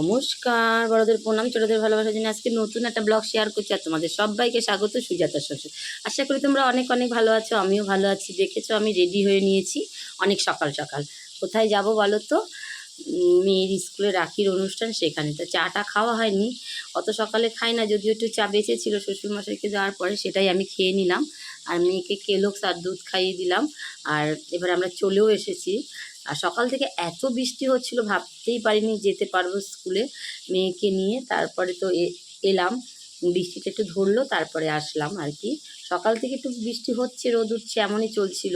নমস্কার, বড়দের প্রণাম, ছোটদের ভালোবাসার জন্য আজকে নতুন একটা ব্লগ শেয়ার করছি আর তোমাদের সবাইকে স্বাগত, সুজাতা শ্বশুর। আশা করি তোমরা অনেক অনেক ভালো আছো, আমিও ভালো আছি। দেখেছ, আমি রেডি হয়ে নিয়েছি অনেক সকাল সকাল। কোথায় যাব বলো তো? মেয়ের স্কুলে রাখির অনুষ্ঠান সেখানে। তো চাটা খাওয়া হয়নি, অত সকালে খাই না, যদিও একটু চা বেঁচেছিল শ্বশুরমশাইকে দেওয়ার পরে সেটাই আমি খেয়ে নিলাম। আর মেয়েকে কেলোক্স আর দুধ খাইয়ে দিলাম। আর এবার আমরা চলেও এসেছি। আর সকাল থেকে এত বৃষ্টি হচ্ছিল, ভাবতেই পারিনি যেতে পারব স্কুলে। মেয়েকে নিয়ে তারপরে তো এলাম, বৃষ্টিটা একটু ধরলো, তারপরে আসলাম আর কি। সকাল থেকে একটু বৃষ্টি হচ্ছে, রোদ উঠছে, এমনই চলছিল।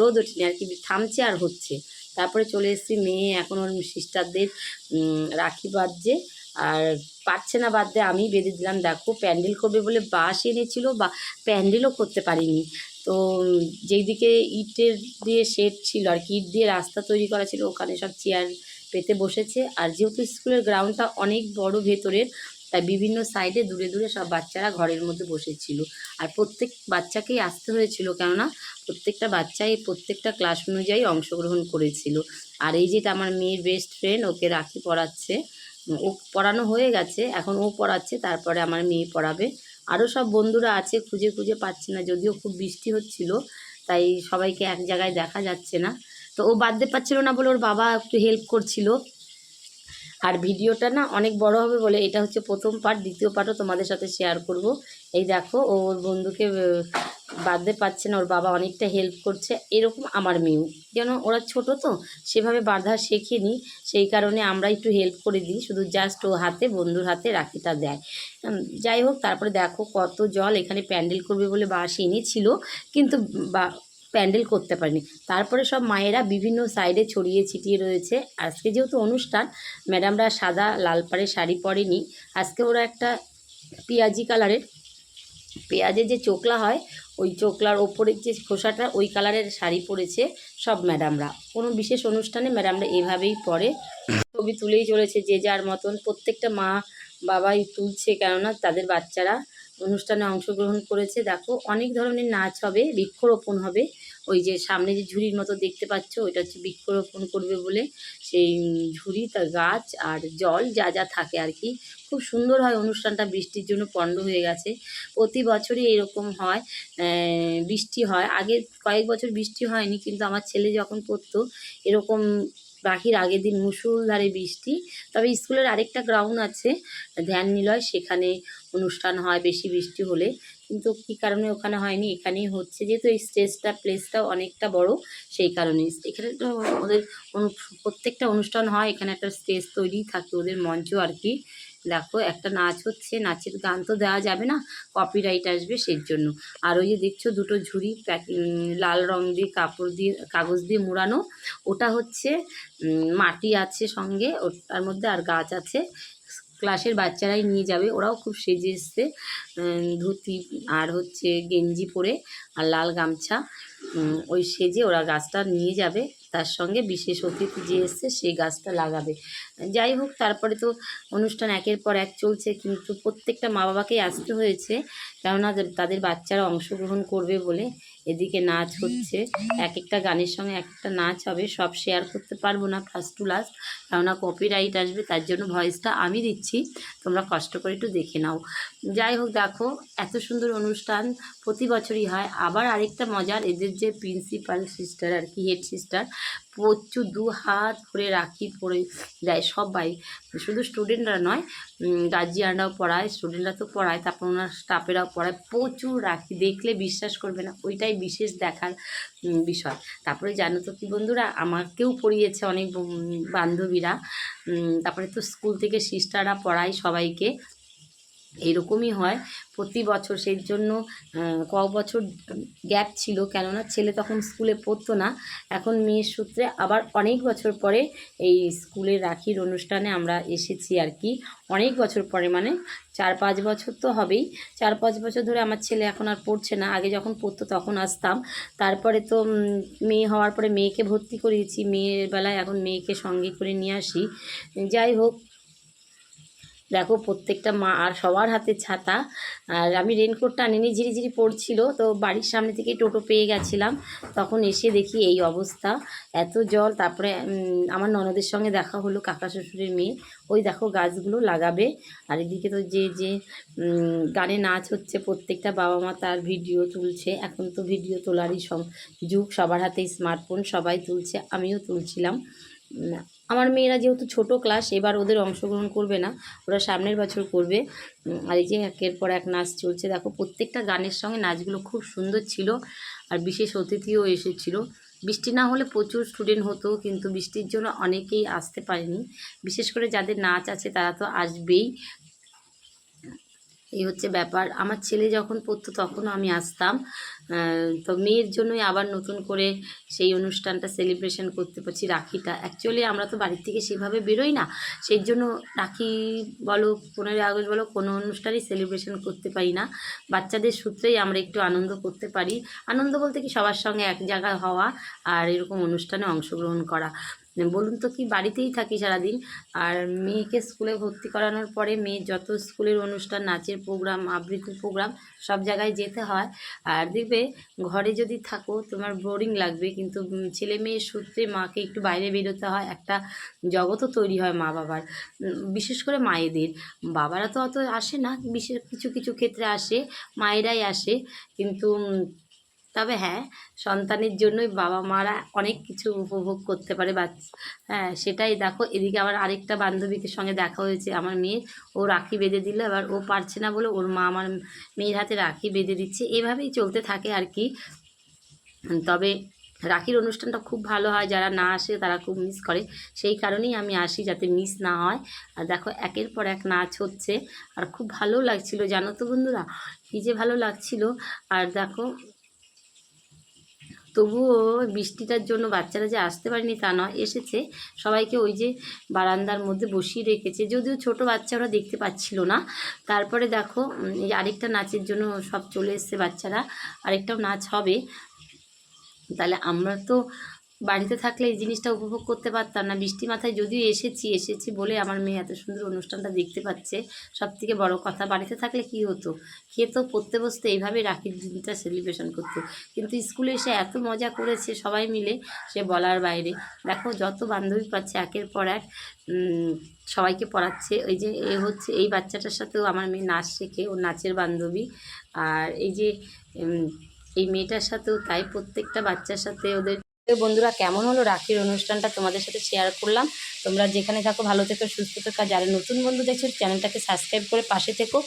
রোদ উঠছে আর কি, থামছে আর হচ্ছে। তারপরে চলে এসেছি, মেয়ে এখন ওর সিস্টারদের রাখি বাঁধছে। আর পারছে না বাদ দিয়ে আমি বেঁধে দিলাম। দেখো, প্যান্ডেল করবে বলে বাঁশ এনেছিল বা প্যান্ডেলও করতে পারিনি। তো যেইদিকে ইটের দিয়ে শেড ছিল আর কি, ইট দিয়ে রাস্তা তৈরি করা ছিল, ওখানে সব চেয়ার পেতে বসেছে। আর যেহেতু স্কুলের গ্রাউন্ডটা অনেক বড় ভেতরের, তাই বিভিন্ন সাইডে দূরে দূরে সব বাচ্চারা ঘরের মধ্যে বসেছিল। আর প্রত্যেক বাচ্চাকেই আসতে হয়েছিল, কেননা প্রত্যেকটা বাচ্চাই প্রত্যেকটা ক্লাস অনুযায়ী অংশগ্রহণ করেছিল। আর এই যেটা আমার মেয়ের বেস্ট ফ্রেন্ড ওকে রাখি পড়াচ্ছে। ও পড়ানো হয়ে গেছে, এখন ও পড়াচ্ছে, তারপরে আমার মেয়ে পড়াবে। আরও সব বন্ধুরা আছে, খুঁজে খুঁজে পাচ্ছি না, যদিও খুব বৃষ্টি হচ্ছিল, তাই সবাইকে এক জায়গায় দেখা যাচ্ছে না। তো ও বাদতে পারছিল না বলে ওর বাবা একটু হেল্প করছিল। আর ভিডিওটা না অনেক বড় হবে বলে এটা হচ্ছে প্রথম পার্ট দ্বিতীয় পার্টও তোমাদের সাথে শেয়ার করব। এই দেখো ওর বন্ধুকে বাদতে পারছে না, ওর বাবা অনেকটা হেল্প করছে। এরকম আমার মেয়েও। যেন ওরা ছোট তো, সেভাবে বাঁধা শেখেনি। সেই কারণে আমরা একটু হেল্প করে দিই, শুধু জাস্ট ও হাতে, বন্ধুর হাতে রাখিটা দেয়। যাই হোক, তারপরে দেখো কত জল এখানে প্যান্ডেল করবে বলে বাস এনেছিল, কিন্তু বা, প্যান্ডেল করতে পারেনি। তারপরে সব মায়েরা বিভিন্ন সাইডে ছড়িয়ে ছিটিয়ে রয়েছে। আজকে যেহেতু অনুষ্ঠান ম্যাডামরা সাদা লাল পাড়ে শাড়ি পরেনি। আজকে ওরা একটা পেঁয়াজি কালারের পেঁয়াজের যে চোকলা হয় ওই চোখলার ওপরের যে খোসাটা, ওই কালারের শাড়ি পরেছে সব ম্যাডামরা। কোনো বিশেষ অনুষ্ঠানে ম্যাডামরা এভাবেই পরে। ছবি তুলেই চলেছে যে যার মতন। প্রত্যেকটা মা বাবাই তুলছে কেননা তাদের বাচ্চারা অনুষ্ঠানে অংশগ্রহণ করেছে। দেখো, অনেক ধরনের নাচ হবে, বৃক্ষরোপণ হবে। ওই যে সামনে যে ঝুড়ির মতো দেখতে পাচ্ছ, ওইটা হচ্ছে বৃক্ষরোপণ করবে বলে সেই ঝুড়ি, তার গাছ আর জল যা যা থাকে আর কি। খুব সুন্দর হয় অনুষ্ঠানটা, বৃষ্টির জন্য পণ্ড হয়ে গেছে। প্রতি বছরই এরকম হয় বৃষ্টি হয়। আগে কয়েক বছর বৃষ্টি হয়নি, কিন্তু আমার ছেলে যখন পড়তো, এরকম রাখির আগের দিন মুসুলধারে বৃষ্টি। তবে স্কুলের আরেকটা গ্রাউন্ড আছে ধ্যান নিলয় সেখানে অনুষ্ঠান হয় বেশি বৃষ্টি হলে। কিন্তু কী কারণে ওখানে হয়নি? এখানেই হচ্ছে যেহেতু এই স্টেজটা, প্লেসটাও অনেকটা বড়, সেই কারণে এখানে তো ওদের প্রত্যেকটা অনুষ্ঠান হয়, এখানে একটা স্টেজ তৈরি থাকে ওদের মঞ্চ আর কি। দেখো, একটা নাচ হচ্ছে, নাচের গান তো দেওয়া যাবে না কপিরাইট আসবে সেই জন্য। আর ওই যে দেখছ দুটো ঝুড়ি লাল রং দিয়ে কাপড় দিয়ে, কাগজ দিয়ে মোড়ানো, ওটা হচ্ছে মাটি আছে সঙ্গে, ওটার মধ্যে আর গাছ আছে। ক্লাসের বাচ্চারাই নিয়ে যাবে। ওরাও খুব সেজে এসছে। ধুতি আর হচ্ছে গেঞ্জি পরে আর লাল গামছা। ওই সেজে ওরা গাছটা নিয়ে যাবে। তার সঙ্গে বিশেষ অতিথি যে এসছে সেই গাছটা লাগাবে। যাই হোক, তারপরে তো অনুষ্ঠান একের পর এক চলছে, কিন্তু প্রত্যেকটা মা বাবাকেই আসতে হয়েছে। কেননা তাদের বাচ্চারা অংশগ্রহণ করবে বলে এদিকে নাচ হচ্ছে। এক একটা গানের সঙ্গে এক একটা নাচ হবে, সব শেয়ার করতে পারব না ফার্স্ট টু লাস্ট কেননা কপিরাইট আসবে, তার জন্য ভয়েসটা আমি দিচ্ছি। তোমরা কষ্ট করে একটু দেখে নাও। যাই হোক, দেখো, এত সুন্দর অনুষ্ঠান, প্রতি বছরই হয়। আবার আরেকটা মজার, এদের যে প্রিন্সিপাল সিস্টার আর কি হেড সিস্টার প্রচুর দু হাত ভরে রাখি পরে দেয় সবাই। শুধু স্টুডেন্টরা নয় গার্জিয়ানরাও পড়ায় স্টুডেন্টরা তো পড়ায়, তারপর ওনার স্টাফেরাও পড়ায়। প্রচুর রাখি, দেখলে বিশ্বাস করবে না, ওইটাই বিশেষ দেখার বিষয়। তারপরে জানো তো কি বন্ধুরা, আমাকেও পড়িয়েছে অনেক বান্ধবীরা। তারপরে তো স্কুল থেকে সিস্টাররা পড়ায় সবাইকে। এরকমই হয়। প্রতি বছর সেই জন্য ক বছর গ্যাপ ছিল। কেননা ছেলে তখন স্কুলে পড়তো না। এখন মেয়ের সূত্রে আবার অনেক বছর পরে এই স্কুলে রাখির অনুষ্ঠানে আমরা এসেছি আর কি। অনেক বছর পরে মানে চার পাঁচ বছর তো হবেই। চার পাঁচ বছর ধরে আমার ছেলে এখন আর পড়ছে না। আগে যখন পড়তো তখন আসতাম। তারপরে তো মেয়ে হওয়ার পরে মেয়েকে ভর্তি করিয়েছি। মেয়ের বেলায় এখন মেয়েকে সঙ্গে করে নিয়ে আসি। যাই হোক দেখো প্রত্যেকটা মা আর সবার হাতে ছাতা। আর আমি রেনকোটটা আনিনি ঝিরিঝিরি পড়ছিল, তো বাড়ির সামনে থেকে টোটো পেয়ে গেছিলাম। তখন এসে দেখি এই অবস্থা। এত জল, তারপরে আমার ননদের সঙ্গে দেখা হলো, কাকা শ্বশুরের মেয়ে। ওই দেখো গাছগুলো লাগাবে। আর এদিকে তো যে যে গানে নাচ হচ্ছে, প্রত্যেকটা বাবা মা তার ভিডিও তুলছে। এখন তো ভিডিও তোলারই যুগ। সবার হাতে স্মার্টফোন সবাই তুলছে, আমিও তুলছিলাম। আমার মেয়েরা যেহেতু ছোট ক্লাস এবার ওদের অংশগ্রহণ করবে না, ওরা সামনের বছর করবে। আর এই যে একের পর এক নাচ চলছে, দেখো প্রত্যেকটা গানের সঙ্গে নাচগুলো খুব সুন্দর ছিল, আর বিশেষ অতিথিও এসেছিল। বৃষ্টি না হলে প্রচুর স্টুডেন্ট হতো, কিন্তু বৃষ্টির জন্য অনেকেই আসতে পারেনি। বিশেষ করে যাদের নাচ আছে, তারা তো আসবেই। এই হচ্ছে ব্যাপার। আমার ছেলে যখন পড়তো তখনও আমি আসতাম। তো মেয়ের জন্যই আবার নতুন করে সেই অনুষ্ঠানটা সেলিব্রেশন করতে পারছি রাখিটা। অ্যাকচুয়ালি আমরা তো বাড়ির থেকে সেভাবে বেরোই না। সেই জন্য রাখি বলো, পনেরোই আগস্ট বলো, কোনো অনুষ্ঠানই সেলিব্রেশন করতে পারি না। বাচ্চাদের সূত্রেই আমরা একটু আনন্দ করতে পারি। আনন্দ বলতে কি সবার সঙ্গে এক জায়গায় হওয়া আর এরকম অনুষ্ঠানে অংশগ্রহণ করা। বলুন তো কি, বাড়িতেই থাকি সারাদিন। আর মেয়েকে স্কুলে ভর্তি করানোর পরে মেয়ের যত স্কুলের অনুষ্ঠান, নাচের প্রোগ্রাম, আবৃত্তি প্রোগ্রাম, সব জায়গায় যেতে হয়। আর দেখবে ঘরে যদি থাকো, তোমার বোরিং লাগবে, কিন্তু ছেলে মেয়ের সূত্রে মাকে একটু বাইরে বেরোতে হয়। একটা জগতও তৈরি হয় মা বাবার বিশেষ করে মায়েদের। বাবারা তো অত আসে না, বিশেষ কিছু কিছু ক্ষেত্রে আসে, মায়েরাই আসে। কিন্তু তবে হ্যাঁ সন্তানের জন্যই বাবা মারা অনেক কিছু উপভোগ করতে পারে বাচ্চা হ্যাঁ সেটাই দেখো। এদিকে আবার আরেকটা বান্ধবীকে সঙ্গে দেখা হয়েছে। আমার মেয়ের ও রাখি বেঁধে দিল। এবার ও পারছে না বলে ওর মা আমার মেয়ের হাতে রাখি বেঁধে দিচ্ছে। এভাবেই চলতে থাকে আর কি। তবে রাখির অনুষ্ঠানটা খুব ভালো হয়। যারা না আসে তারা খুব মিস করে। সেই কারণেই আমি আসি যাতে মিস না হয়। আর দেখো, একের পর এক নাচ হচ্ছে। আর খুব ভালো লাগছিল। জানো তো বন্ধুরা, কী যে ভালো লাগছিল। আর দেখো তবুও বৃষ্টিটার জন্য বাচ্চারা যে আসতে পারেনি তা নয়, এসেছে। সবাইকে ওই যে বারান্দার মধ্যে বসিয়ে রেখেছে। যদিও ছোট বাচ্চারা দেখতে পাচ্ছিল না। তারপরে দেখো এই আরেকটা নাচের জন্য সব চলে এসছে বাচ্চারা। আরেকটাও নাচ হবে। তাহলে আমরা তো বাড়িতে থাকলে এই জিনিসটা উপভোগ করতে পারতাম না। বৃষ্টি মাথায় যদিও এসেছি এসেছি বলে আমার মেয়ে এত সুন্দর অনুষ্ঠানটা দেখতে পাচ্ছে। সব থেকে বড়ো কথা, বাড়িতে থাকলে কি হতো? খেতো পড়তে বসতে এইভাবে রাখির দিনটা সেলিব্রেশন করতো। কিন্তু স্কুলে এসে এত মজা করেছে সবাই মিলে, সে বলার বাইরে। দেখো, যত বান্ধবী পাচ্ছে, একের পর এক সবাইকে পড়াচ্ছে। ওই যে এ হচ্ছে, এই বাচ্চাটার সাথেও আমার মেয়ে নাচ শেখে, ও নাচের বান্ধবী। আর এই যে এই মেয়েটার সাথেও তাই প্রত্যেকটা বাচ্চার সাথে ওদের বন্ধুরা, কেমন হলো রাখির অনুষ্ঠানটা তোমাদের সাথে শেয়ার করলাম। তোমরা যেখানে থাকো, ভালো থেকো, সুস্থ থেকো যারা নতুন বন্ধু দেখছ, চ্যানেলটাকে সাবস্ক্রাইব করে পাশে থেকো।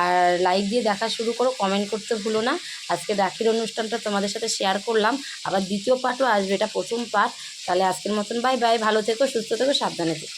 আর লাইক দিয়ে দেখা শুরু করো কমেন্ট করতে ভুলো না। আজকে রাখির অনুষ্ঠানটা তোমাদের সাথে শেয়ার করলাম। আবার দ্বিতীয় পার্টও আসবে, এটা প্রথম পার্ট তাহলে আজকের মতন বাই বাই ভালো থেকো, সুস্থ থেকো, সাবধানে থেকো।